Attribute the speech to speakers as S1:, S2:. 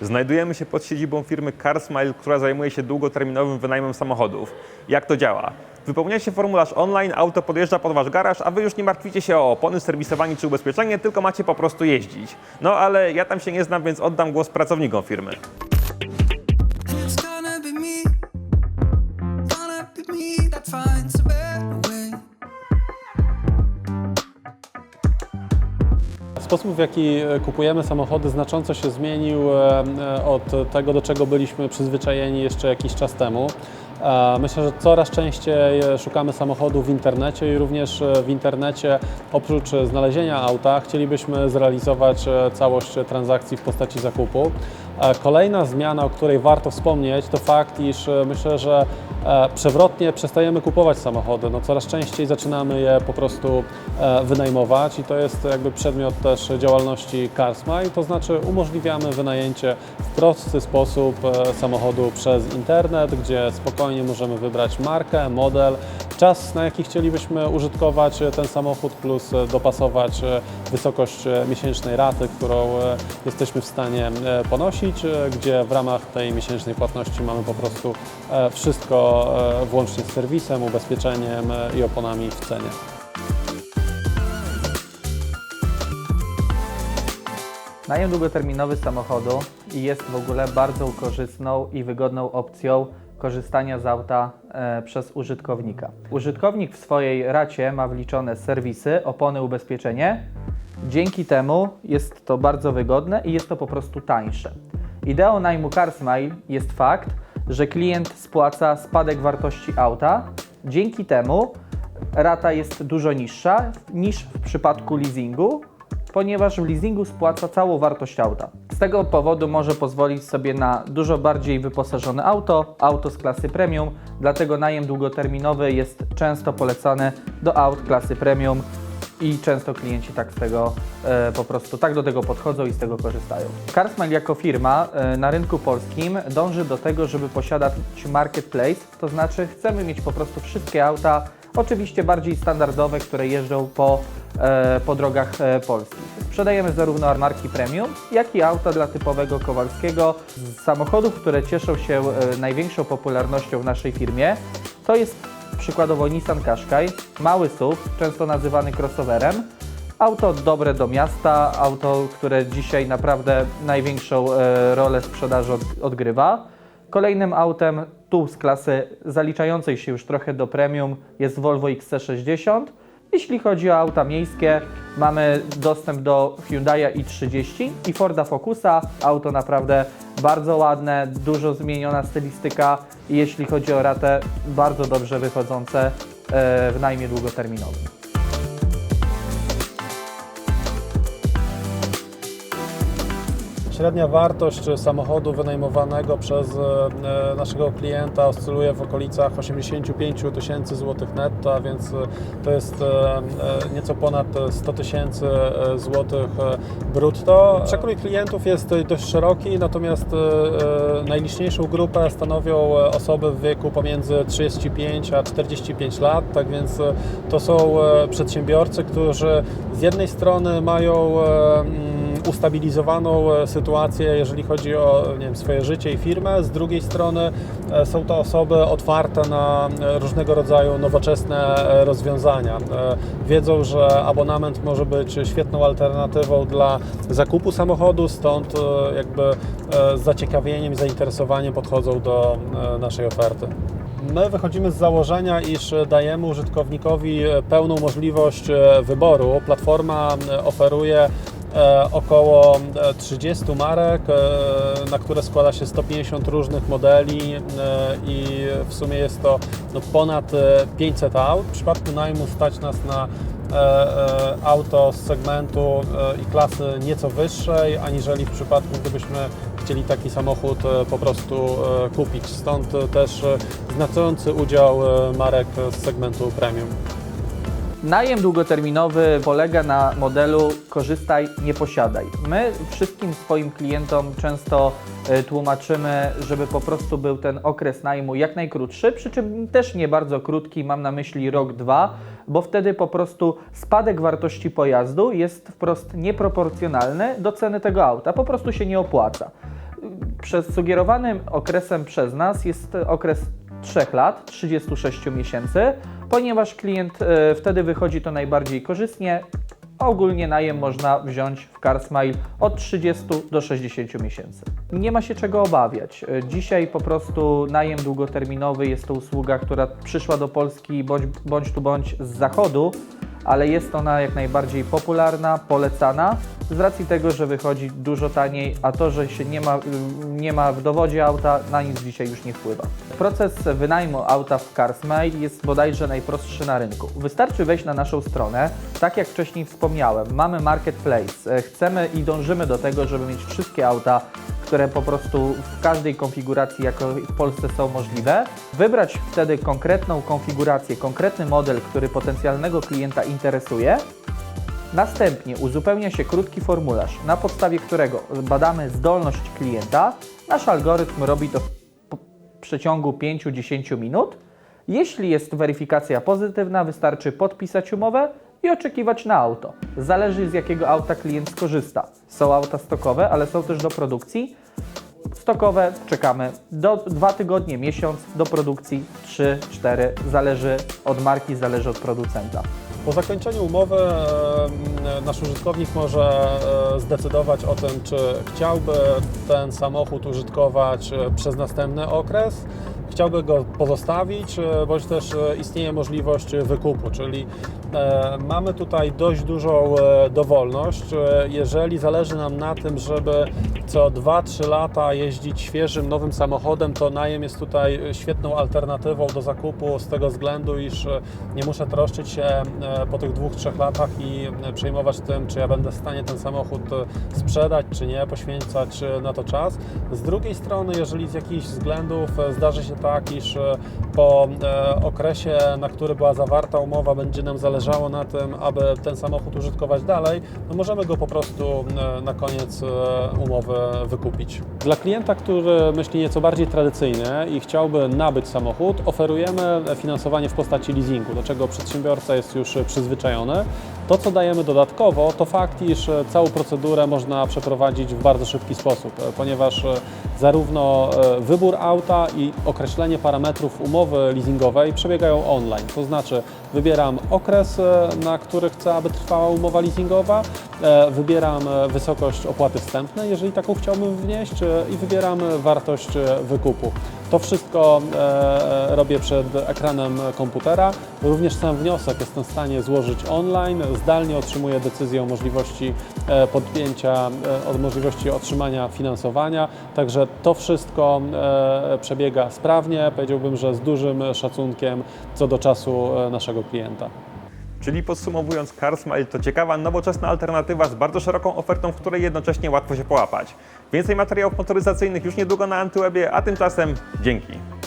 S1: Znajdujemy się pod siedzibą firmy CarSmile, która zajmuje się długoterminowym wynajmem samochodów. Jak to działa? Wypełniacie formularz online, auto podjeżdża pod wasz garaż, a wy już nie martwicie się o opony, serwisowanie czy ubezpieczenie, tylko macie po prostu jeździć. No ale ja tam się nie znam, więc oddam głos pracownikom firmy.
S2: Sposób, w jaki e, kupujemy samochody, znacząco się zmienił e, e, od tego, do czego byliśmy przyzwyczajeni jeszcze jakiś czas temu. Myślę, że coraz częściej szukamy samochodu w internecie i również w internecie oprócz znalezienia auta chcielibyśmy zrealizować całość transakcji w postaci zakupu. Kolejna zmiana, o której warto wspomnieć, to fakt, iż e, myślę, że e, przewrotnie przestajemy kupować samochody. No, coraz częściej zaczynamy je po prostu e, wynajmować i to jest jakby przedmiot też działalności CarSmile, to znaczy umożliwiamy wynajęcie w prosty sposób samochodu przez internet, gdzie spokojnie możemy wybrać markę, model, czas na jaki chcielibyśmy użytkować ten samochód plus dopasować wysokość miesięcznej raty, którą jesteśmy w stanie ponosić, gdzie w ramach tej miesięcznej płatności mamy po prostu wszystko włącznie z serwisem, ubezpieczeniem i oponami w cenie.
S3: Najem długoterminowy samochodu jest w ogóle bardzo korzystną i wygodną opcją korzystania z auta e, przez użytkownika. Użytkownik w swojej racie ma wliczone serwisy, opony, ubezpieczenie. Dzięki temu jest to bardzo wygodne i jest to po prostu tańsze. Ideą najmu CarSmile jest fakt, że klient spłaca spadek wartości auta. Dzięki temu rata jest dużo niższa niż w przypadku leasingu, ponieważ w leasingu spłaca całą wartość auta. Z tego powodu może pozwolić sobie na dużo bardziej wyposażone auto, auto z klasy premium, dlatego najem długoterminowy jest często polecany do aut klasy premium i często klienci tak z tego e, po prostu tak do tego podchodzą i z tego korzystają. CarSmile jako firma e, na rynku polskim dąży do tego, żeby posiadać marketplace, to znaczy chcemy mieć po prostu wszystkie auta, oczywiście bardziej standardowe, które jeżdżą po, po drogach e, polskich. Sprzedajemy zarówno marki premium, jak i auta dla typowego Kowalskiego. Z samochodów, które cieszą się e, największą popularnością w naszej firmie, to jest przykładowo Nissan Qashqai, mały SUV, często nazywany crossoverem. Auto dobre do miasta, auto, które dzisiaj naprawdę największą e, rolę sprzedaży od, odgrywa. Kolejnym autem tu z klasy zaliczającej się już trochę do premium jest Volvo XC60. Jeśli chodzi o auta miejskie, mamy dostęp do Hyundai i30 i Forda Focusa. Auto naprawdę bardzo ładne, dużo zmieniona stylistyka i jeśli chodzi o ratę, bardzo dobrze wychodzące e, w najmie długoterminowym.
S2: Średnia wartość samochodu wynajmowanego przez e, naszego klienta oscyluje w okolicach 85 tysięcy złotych netto, a więc e, to jest e, e, nieco ponad 100 tysięcy e, złotych e, brutto. Przekrój klientów jest e, dość szeroki, natomiast e, e, najliczniejszą grupę stanowią e, osoby w wieku pomiędzy 35 a 45 lat, tak więc e, to są e, przedsiębiorcy, którzy z jednej strony mają e, ustabilizowaną e, sytuację, jeżeli chodzi o nie wiem, swoje życie i firmę. Z drugiej strony e, są to osoby otwarte na e, różnego rodzaju nowoczesne rozwiązania. Wiedzą, że abonament może być świetną alternatywą dla zakupu samochodu, stąd jakby z zaciekawieniem zainteresowaniem podchodzą do naszej oferty. My wychodzimy z założenia, iż dajemy użytkownikowi pełną możliwość wyboru. Platforma oferuje około e, 30 marek, e, na które składa się 150 różnych modeli e, i w sumie jest to no, ponad e, 500 aut. W przypadku najmu stać nas na e, e, auto z segmentu e, i klasy nieco wyższej, aniżeli w przypadku, gdybyśmy chcieli taki samochód e, po prostu e, kupić. Stąd e, też e, znaczący udział e, marek z segmentu premium.
S3: Najem długoterminowy polega na modelu korzystaj, nie posiadaj. My wszystkim swoim klientom często e, tłumaczymy, żeby po prostu był ten okres najmu jak najkrótszy, przy czym też nie bardzo krótki, mam na myśli rok, dwa, bo wtedy po prostu spadek wartości pojazdu jest wprost nieproporcjonalny do ceny tego auta, po prostu się nie opłaca Przez sugerowanym okresem przez nas jest okres 3 lat, 36 miesięcy, ponieważ klient e, wtedy wychodzi to najbardziej korzystnie. Ogólnie najem można wziąć w CarSmile od 30 do 60 miesięcy. Nie ma się czego obawiać. E, Dzisiaj po prostu najem długoterminowy jest to usługa, która przyszła do Polski bądź, bądź tu bądź z zachodu, ale jest ona jak najbardziej popularna, polecana z racji tego, że wychodzi dużo taniej, a to, że się nie ma, nie ma w dowodzie auta, na nic dzisiaj już nie wpływa. Proces wynajmu auta w CarsMile jest bodajże najprostszy na rynku. Wystarczy wejść na naszą stronę, tak jak wcześniej wspomniałem, mamy marketplace, chcemy i dążymy do tego, żeby mieć wszystkie auta, które po prostu w każdej konfiguracji, jako w Polsce są możliwe, wybrać wtedy konkretną konfigurację, konkretny model, który potencjalnego klienta interesuje, Następnie uzupełnia się krótki formularz, na podstawie którego badamy zdolność klienta. Nasz algorytm robi to w przeciągu 5-10 minut. Jeśli jest weryfikacja pozytywna, wystarczy podpisać umowę i oczekiwać na auto. Zależy z jakiego auta klient skorzysta. Są auta stokowe, ale są też do produkcji. Stokowe czekamy do 2 tygodnie, miesiąc, do produkcji 3-4, zależy od marki, zależy od producenta.
S2: Po zakończeniu umowy nasz użytkownik może e, zdecydować o tym, czy chciałby ten samochód użytkować e, przez następny okres, chciałby go pozostawić, e, bądź też e, istnieje możliwość wykupu, czyli e, mamy tutaj dość dużą e, dowolność. E, Jeżeli zależy nam na tym, żeby co 2-3 lata jeździć świeżym, nowym samochodem, to najem jest tutaj świetną alternatywą do zakupu z tego względu, iż e, nie muszę troszczyć się e, po tych dwóch, trzech latach i e, przejmować tym, czy ja będę w stanie ten samochód e, sprzedać, czy nie, poświęcać e, na to czas. Z drugiej strony, jeżeli z jakichś względów e, zdarzy się tak, iż e, po e, okresie, na który była zawarta umowa, będzie nam zależało na tym, aby ten samochód użytkować dalej, no możemy go po prostu e, na koniec e, umowy wykupić. Dla klienta, który myśli nieco bardziej tradycyjnie i chciałby nabyć samochód, oferujemy finansowanie w postaci leasingu, do czego przedsiębiorca jest już przyzwyczajony. To, co dajemy dodatkowo, to fakt, iż całą procedurę można przeprowadzić w bardzo szybki sposób, e, ponieważ e, zarówno e, wybór auta i określenie parametrów umowy leasingowej przebiegają online. To znaczy, wybieram okres, e, na który chcę, aby trwała umowa leasingowa, e, wybieram e, wysokość opłaty wstępnej, jeżeli taką chciałbym wnieść, e, i wybieram e, wartość e, wykupu. To wszystko e, robię przed ekranem komputera. Również sam wniosek jestem w stanie złożyć online. Zdalnie otrzymuję decyzję o możliwości e, podpięcia, e, o możliwości otrzymania finansowania. Także to wszystko przebiega sprawnie. Powiedziałbym, że z dużym szacunkiem co do czasu naszego klienta.
S1: Czyli podsumowując, CarSmile to ciekawa, nowoczesna alternatywa z bardzo szeroką ofertą, w której jednocześnie łatwo się połapać. Więcej materiałów motoryzacyjnych już niedługo na Antywebie, a tymczasem dzięki.